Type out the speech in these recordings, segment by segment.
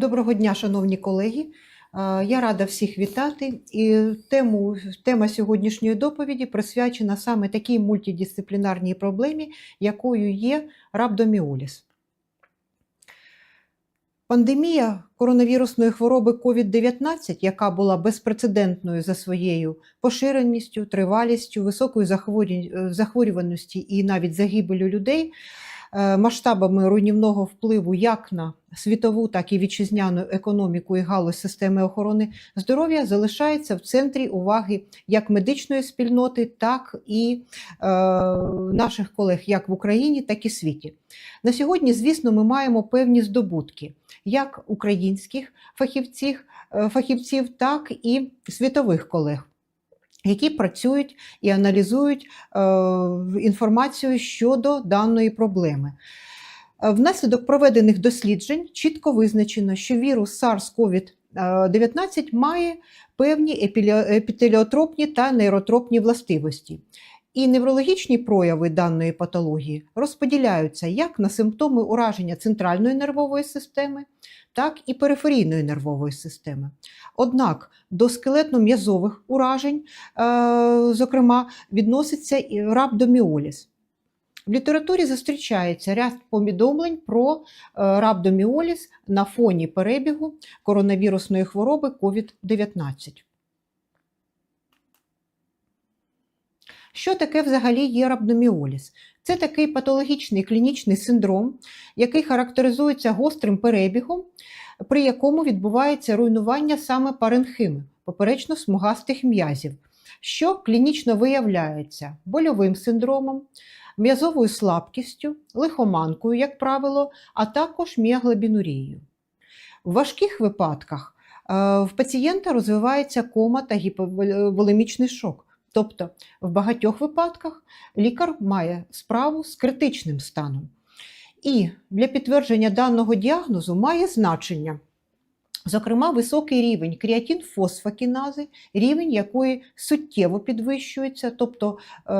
Доброго дня, шановні колеги. Е, Я рада всіх вітати. І тему, тема сьогоднішньої доповіді присвячена саме такій мультидисциплінарній проблемі, якою є рhabdomyolis. Пандемія коронавірусної хвороби COVID-19, яка була безпрецедентною за своєю поширеністю, тривалістю, високою захворю- захворюваності і навіть загибелю людей, е, масштабами руйнівного впливу як на світову, так і вітчизняну економіку і галузь системи охорони здоров'я залишається в центрі уваги як медичної спільноти, так і е, наших колег як в Україні, так і світі. На сьогодні, звісно, ми маємо певні здобутки як українських фахівців, е, фахівців так і світових колег. Які працюють і аналізують е, інформацію щодо даної проблеми. Е, Внаслідок проведених досліджень чітко визначено, що вірус SARS-CoV-19 має певні епітеліотропні та нейротропні властивості. І неврологічні прояви даної патології розподіляються як на симптоми ураження центральної нервової системи, так і периферійної нервової системи. Однак до скелетно-м'язових уражень, е, зокрема, відноситься і рhabdomyolis. В літературі зустрічається ряд повідомлень про е, рhabdomyolis на фоні перебігу коронавірусної хвороби COVID-19. Що таке взагалі є рhabdomyolis? Це такий патологічний клінічний синдром, який характеризується гострим перебігом, при якому відбувається руйнування саме паренхими, поперечно-смугастих м'язів, що клінічно виявляється больовим синдромом, м'язовою слабкістю, лихоманкою, як правило, а також міоглобінурією. В важких випадках е, в пацієнта розвивається кома та гіповолемічний шок. Тобто, в багатьох випадках лікар має справу з критичним станом. І для підтвердження даного діагнозу має значення, зокрема, високий рівень креатинфосфокінази, рівень якої суттєво підвищується, тобто е,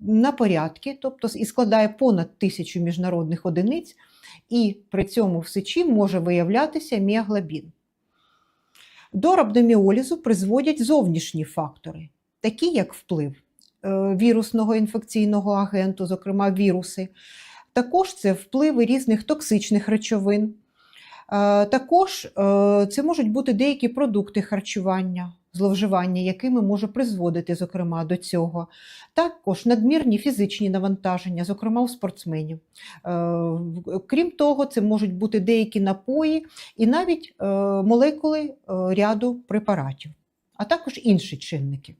на порядки, тобто і складає понад тисячу міжнародних одиниць, і при цьому в сечі може виявлятися міоглобін. До рhabdomіолізу призводять зовнішні фактори, такі як вплив е, вірусного інфекційного агенту, зокрема віруси. Також це впливи різних токсичних речовин. Е, Також е, це можуть бути деякі продукти харчування, зловживання, якими може призводити, зокрема, до цього. Також надмірні фізичні навантаження, зокрема у спортсменів. Крім того, це можуть бути деякі напої і навіть молекули ряду препаратів, а також інші чинники.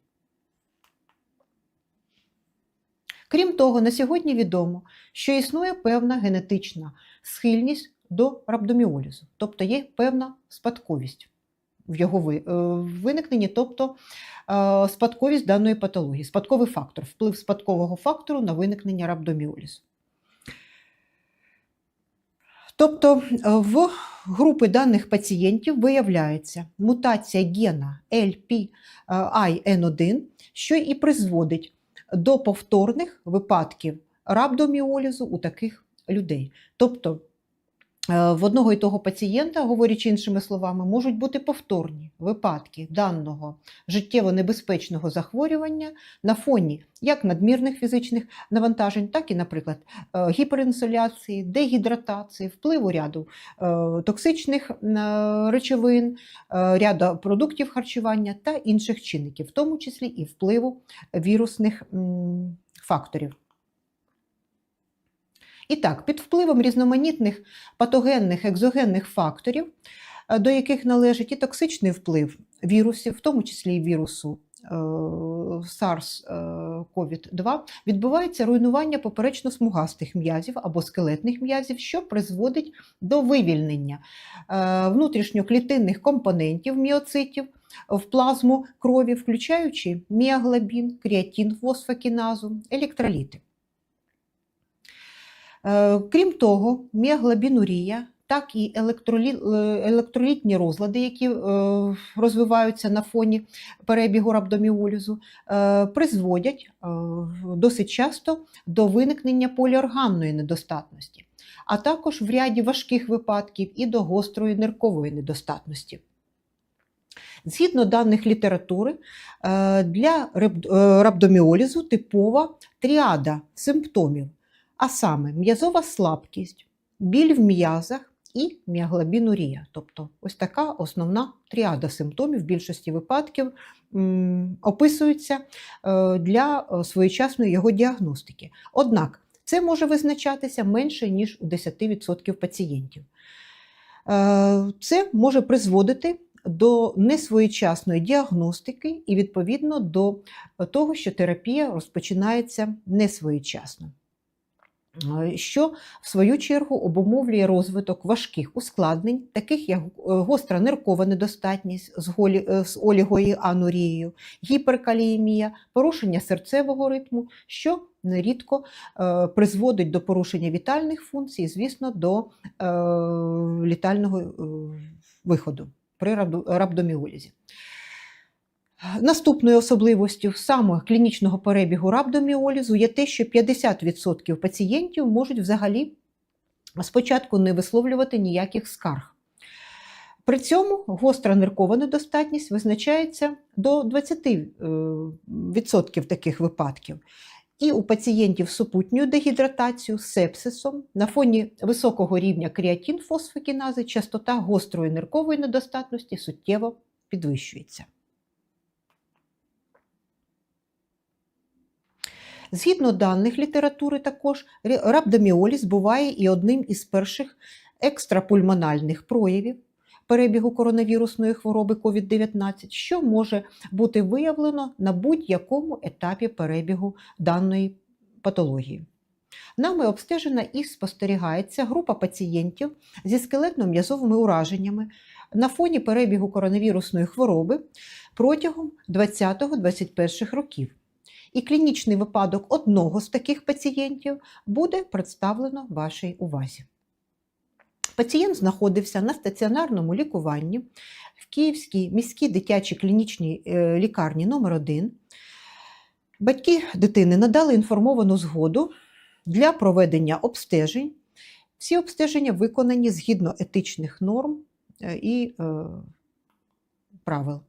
Крім того, на сьогодні відомо, що існує певна генетична схильність до рhabdomіолізу, тобто є певна спадковість в його е, виникненні, тобто е, спадковість даної патології, спадковий фактор, вплив спадкового фактору на виникнення рhabdomіолізу. Тобто е, в групи даних пацієнтів виявляється мутація гена LPIN1, що і призводить до повторних випадків рабдоміолізу у таких людей. Тобто в одного і того пацієнта, говорячи іншими словами, можуть бути повторні випадки даного життєво небезпечного захворювання на фоні як надмірних фізичних навантажень, так і, наприклад, е, гіперінсоляції, дегідратації, впливу ряду е, токсичних е, речовин, е, ряду продуктів харчування та інших чинників, в тому числі і впливу вірусних факторів. І так, під впливом різноманітних патогенних екзогенних факторів, е, до яких належить і токсичний вплив вірусів, в тому числі і вірусу е, SARS-CoV-2, відбувається руйнування поперечно-смугастих м'язів або скелетних м'язів, що призводить до вивільнення е, внутрішньоклітинних компонентів міоцитів в плазму крові, включаючи міоглобін, креатин, фосфокіназу, електроліти. Е, Крім того, міоглобінурія, так і е, електролітні розлади, які е, розвиваються на фоні перебігу рhabdomіолізу, е, призводять досить часто до виникнення поліорганної недостатності. а також в ряді важких випадків і до гострої ниркової недостатності. Згідно даних літератури, для раб- е, типова тріада симптомів, а саме м'язова слабкість, біль в м'язах і міоглобінурія. Тобто ось така основна тріада симптомів в більшості випадків описується е, для е, своєчасної його діагностики. Однак це може визначатися менше, ніж у 10% пацієнтів. Е, Це може призводити до несвоєчасної діагностики і, відповідно, до того, що терапія розпочинається несвоєчасно. Е, Що в свою чергу обумовлює розвиток важких ускладнень, таких як е, гостра ниркова недостатність з голі- е, з олігоїанурією, гіперкаліємія, порушення серцевого ритму, що нерідко призводить до порушення вітальних функцій, звісно, до літального виходу при рабдоміолізі. Наступною особливостю саме клінічного перебігу рабдоміолізу є те, що 50% пацієнтів можуть взагалі спочатку не висловлювати ніяких скарг. При цьому гостра ниркова недостатність визначається до 20% таких випадків. І у пацієнтів з супутньою дегідратацією, сепсисом, на фоні високого рівня креатинфосфокінази частота гострої ниркової недостатності суттєво підвищується. Згідно даних літератури, також рhabdomіоліз буває і одним із перших екстрапульмональних проявів перебігу коронавірусної хвороби COVID-19, що може бути виявлено на будь-якому етапі перебігу даної патології. Нами обстежена і спостерігається група пацієнтів зі скелетно-м'язовими ураженнями на фоні перебігу коронавірусної хвороби протягом 20-21 років. І клінічний випадок одного з таких пацієнтів буде представлено вашій увазі. Пацієнт знаходився на стаціонарному лікуванні в Київській міській дитячій клінічній е, лікарні номер 1 Батьки дитини надали інформовану згоду для проведення обстежень. Всі обстеження виконані згідно етичних норм е, і е, правил.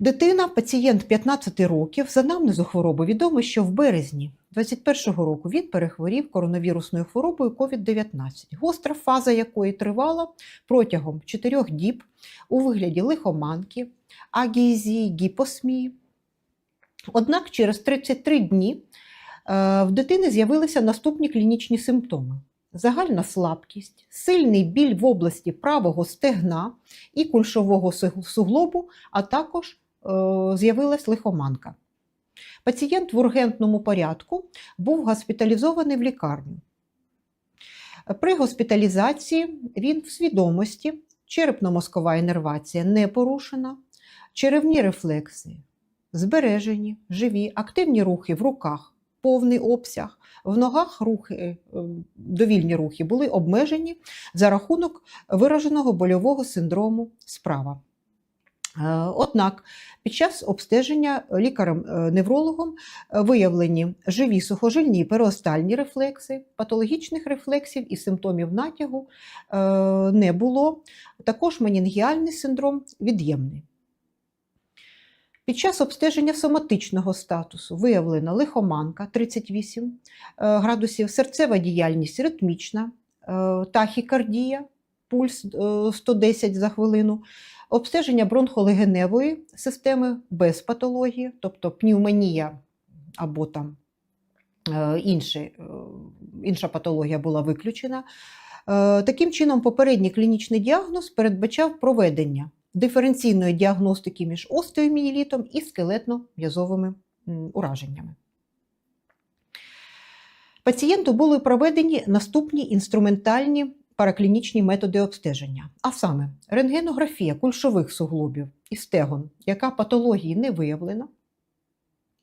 Дитина, пацієнт 15 років, за анамнезу хвороби відомо, що в березні 2021 року він перехворів коронавірусною хворобою COVID-19, гостра фаза якої тривала протягом 4 діб у вигляді лихоманки, агізії, гіпосмії. Однак через 33 дні е, в дитини з'явилися наступні клінічні симптоми: загальна слабкість, сильний біль в області правого стегна і кульшового суглобу, а також з'явилась лихоманка. Пацієнт в ургентному порядку був госпіталізований в лікарню. При госпіталізації він в свідомості, черепно-мозкова іннервація не порушена, черевні рефлекси збережені, живі, активні рухи в руках, повний обсяг, в ногах рухи, е, довільні рухи були обмежені за рахунок вираженого больового синдрому справа. Е, Однак під час обстеження лікарем-неврологом е, виявлені живі сухожильні і періостальні рефлекси, патологічних рефлексів і симптомів натягу е, не було. Також менінгіальний синдром від'ємний. Під час обстеження соматичного статусу виявлена лихоманка 38 е, градусів, серцева діяльність ритмічна, е, тахікардія, пульс е, 110 за хвилину, обстеження бронхолегеневої системи без патології, тобто пневмонія або там е, інші, е, інша патологія була виключена. Е, Таким чином, попередній клінічний діагноз передбачав проведення диференційної діагностики між остеомієлітом і скелетно-м'язовими ураженнями. Пацієнту були проведені наступні інструментальні параклінічні методи обстеження, а саме рентгенографія кульшових суглобів і стегон, яка патології не виявлена,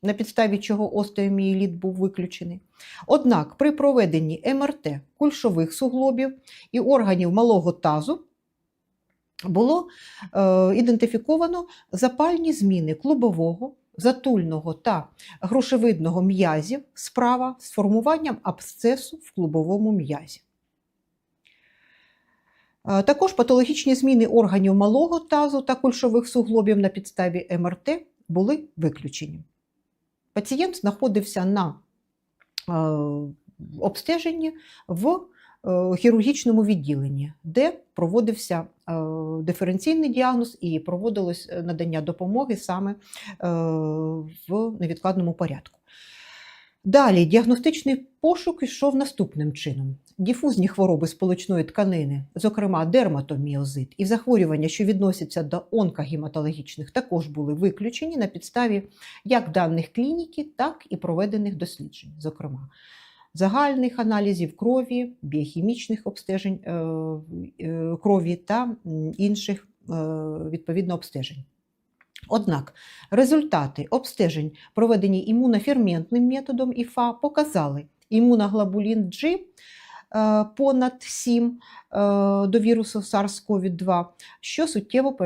на підставі чого остеомієліт був виключений. Однак при проведенні МРТ кульшових суглобів і органів малого тазу було е, ідентифіковано запальні зміни клубового, затульного та грушевидного м'язів справа з формуванням абсцесу в клубовому м'язі. Також патологічні зміни органів малого тазу та кульшових суглобів на підставі МРТ були виключені. Пацієнт знаходився на обстеженні в е, хірургічному відділенні, де проводився е, диференційний діагноз і проводилось е, надання допомоги саме в невідкладному порядку. Далі діагностичний пошук йшов наступним чином: діфузні хвороби сполучної тканини, зокрема дерматоміозит, і захворювання, що відносяться до онкогематологічних, також були виключені на підставі як даних клініки, так і проведених досліджень, зокрема загальних аналізів крові, біохімічних обстежень е, е, крові та інших е, відповідно обстежень. Однак результати обстежень, проведені імуноферментним методом ІФА, показали імуноглобулін G понад 7 е, до вірусу SARS-CoV-2, що суттєво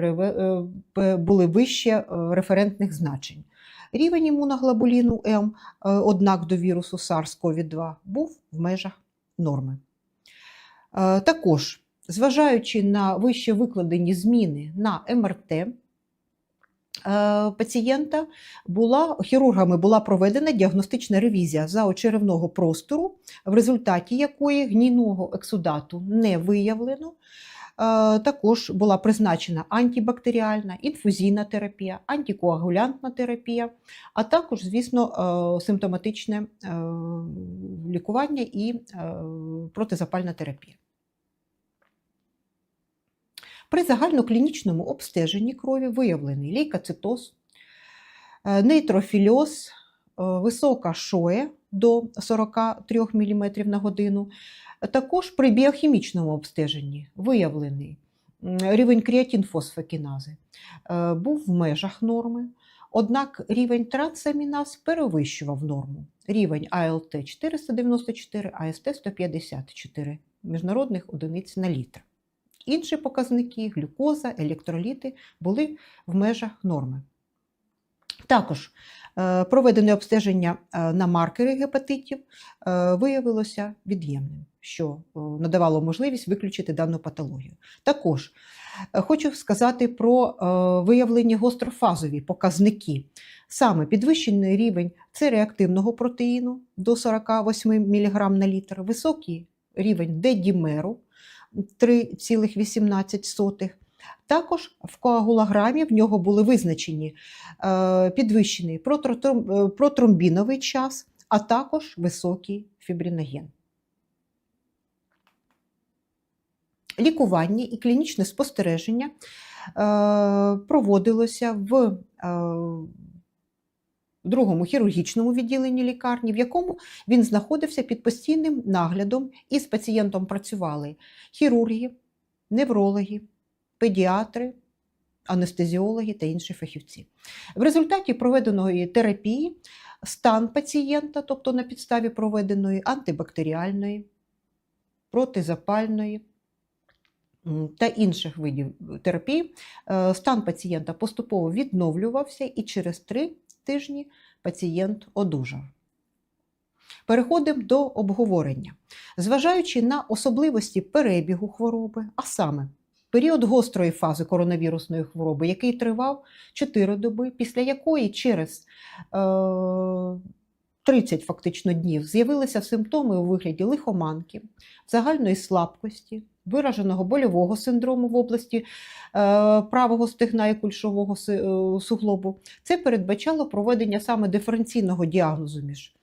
е, були вище е, референтних значень. Рівень імуноглобуліну М, е, однак до вірусу SARS-CoV-2, був в межах норми. Е, Також, зважаючи на вище викладені зміни на МРТ, е, пацієнта була хірургами була проведена діагностична ревізія заочеревного простору, в результаті якої гнійного ексудату не виявлено. Е, Також була призначена антибактеріальна, інфузійна терапія, антикоагулянтна терапія, а також, звісно, е, симптоматичне е, лікування і е, протизапальна терапія. При загальноклінічному обстеженні крові виявлений лейкоцитоз, е, нейтрофільоз, е, висока шоє до 43 мм на годину. Також при біохімічному обстеженні виявлений рівень креатинфосфокінази е, був в межах норми, однак рівень трансаміназ перевищував норму. Рівень АЛТ 494, АСТ 154 міжнародних одиниць на літр. Інші показники глюкоза, електроліти були в межах норми. Також е, проведене обстеження е, на маркери гепатитів е, виявилося від'ємним, що надавало можливість виключити дану патологію. Також хочу сказати про виявлені гострофазові показники. Саме підвищений рівень цереактивного протеїну до 48 мг на літр, високий рівень дедімеру 3,18. Також в коагулограмі в нього були визначені е, підвищений е, протромбіновий час, а також високий фібриноген. Лікування і клінічне спостереження е, проводилося в е, другому хірургічному відділенні лікарні, в якому він знаходився під постійним наглядом, і з пацієнтом працювали хірурги, неврологи, педіатри, анестезіологи та інші фахівці. В результаті проведеної терапії стан пацієнта, тобто на підставі проведеної антибактеріальної, протизапальної та інших видів терапії, е, стан пацієнта поступово відновлювався і через тижні пацієнт одужав. Переходимо до обговорення. Зважаючи на особливості перебігу хвороби, а саме період гострої фази коронавірусної хвороби, який тривав 4 доби, після якої через е, 30 фактично днів з'явилися симптоми у вигляді лихоманки, загальної слабкості, вираженого больового синдрому в області е, правого стегна і кульшового е, суглобу. Це передбачало проведення саме диференційного діагнозу між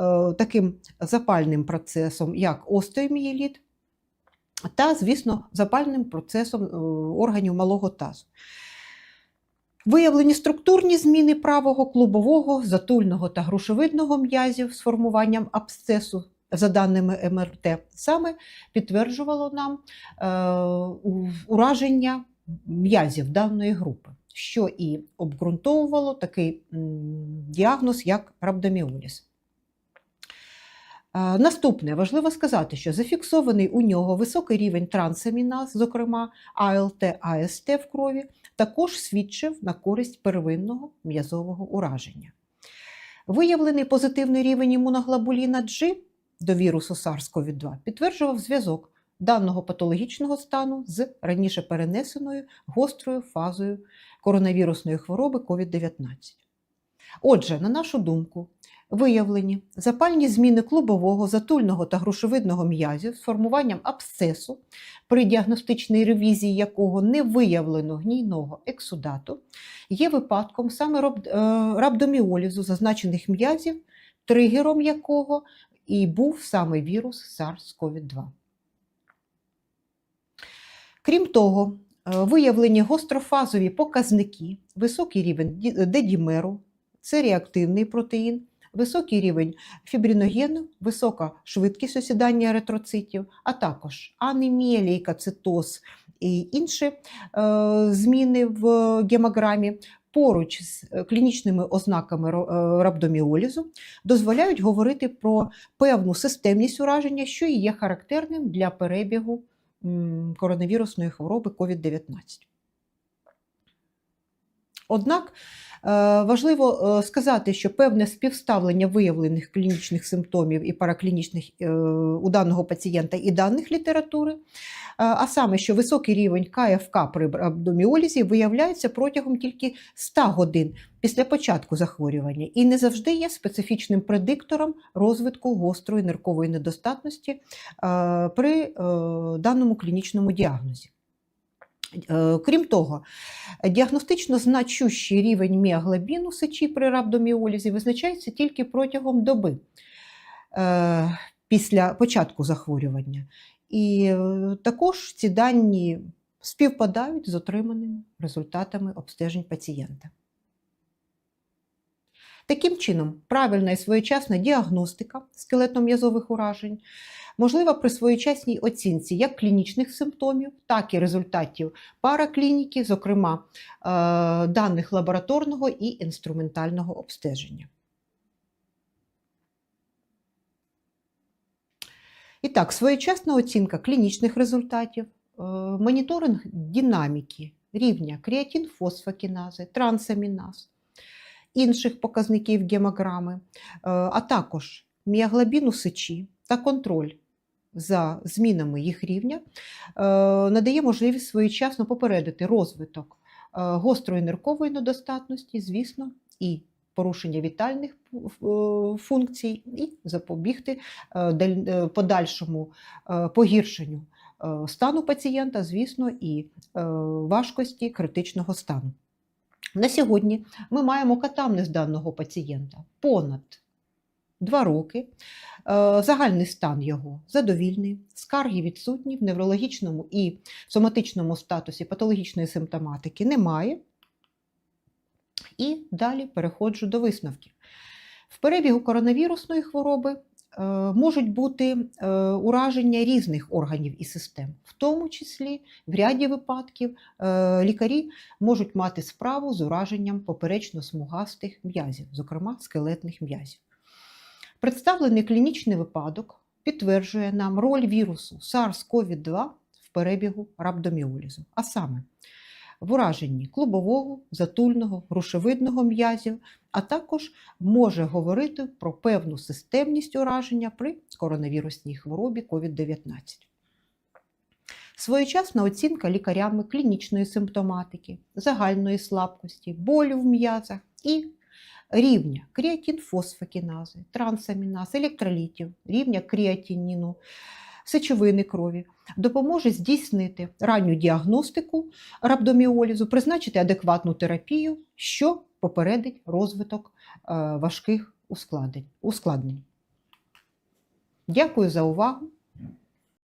е, таким запальним процесом, як остеомієліт, та, звісно, запальним процесом органів малого тазу. Виявлені структурні зміни правого клубового, затульного та грушевидного м'язів з формуванням абсцесу за даними МРТ, саме підтверджувало нам е, ураження м'язів даної групи, що і обґрунтовувало такий діагноз, як рhabdomyolis. Е, Наступне важливо сказати, що зафіксований у нього високий рівень трансаміназ, зокрема АЛТ, АСТ в крові, також свідчив на користь первинного м'язового ураження. Виявлений позитивний рівень імуноглобуліна G до вірусу SARS-CoV-2 підтверджував зв'язок даного патологічного стану з раніше перенесеною гострою фазою коронавірусної хвороби COVID-19. Отже, на нашу думку, виявлені запальні зміни клубового, затульного та грушевидного м'язів з формуванням абсцесу, при діагностичній ревізії якого не виявлено гнійного ексудату, є випадком саме е, рабдоміолізу зазначених м'язів, тригером якого і був саме вірус SARS-CoV-2. Крім того, е, виявлені гострофазові показники, високий рівень дедімеру, це реактивний протеїн, високий рівень фібриногену, висока швидкість осідання еритроцитів, а також анемія, лейкоцитоз і інші е, зміни в гемограмі поруч з е, клінічними ознаками е, рабдоміолізу дозволяють говорити про певну системність ураження, що і є характерним для перебігу коронавірусної хвороби COVID-19. Однак важливо е, сказати, що певне співставлення виявлених клінічних симптомів і параклінічних е, у даного пацієнта і даних літератури, е, а саме, що високий рівень КФК при абдоміолізі виявляється протягом тільки 100 годин після початку захворювання і не завжди є специфічним предиктором розвитку гострої ниркової недостатності е, при е, даному клінічному діагнозі. Е, Крім того, діагностично значущий рівень міоглобіну сечі при рабдоміолізі визначається тільки протягом доби е, після початку захворювання. І е, також ці дані співпадають з отриманими результатами обстежень пацієнта. Таким чином, правильна і своєчасна діагностика скелетно-м'язових уражень можлива при своєчасній оцінці як клінічних симптомів, так і результатів параклініки, зокрема е, даних лабораторного і інструментального обстеження. І так, своєчасна оцінка клінічних результатів, е, моніторинг динаміки рівня креатин-фосфокінази, трансаміназ, інших показників гемограми, е, а також міоглобіну сечі та контроль за змінами їх рівня е, надає можливість своєчасно попередити розвиток е, гострої ниркової недостатності, звісно, і порушення вітальних е, функцій, і запобігти даль- подальшому погіршенню стану пацієнта, звісно, і важкості критичного стану. На сьогодні ми маємо катамнез даного пацієнта понад 2 роки. Е, Загальний стан його задовільний, скарги відсутні в неврологічному і соматичному статусі патологічної симптоматики немає. І далі переходжу до висновків. В перебігу коронавірусної хвороби е, можуть бути е, ураження різних органів і систем, в тому числі в ряді випадків лікарі можуть мати справу з ураженням поперечно-смугастих м'язів, зокрема скелетних м'язів. Представлений клінічний випадок підтверджує нам роль вірусу SARS-CoV-2 в перебігу рабдоміолізу, а саме в ураженні клубового, затульного, грушевидного м'язів, а також може говорити про певну системність ураження при коронавірусній хворобі COVID-19. Своєчасна оцінка лікарями клінічної симптоматики, загальної слабкості, болю в м'язах і рівня креатинфосфокінази, трансаміназ, електролітів, рівня креатиніну, сечовини крові допоможе здійснити ранню діагностику рабдоміолізу, призначити адекватну терапію, що попередить розвиток е, важких ускладнень. ускладнень. Дякую за увагу.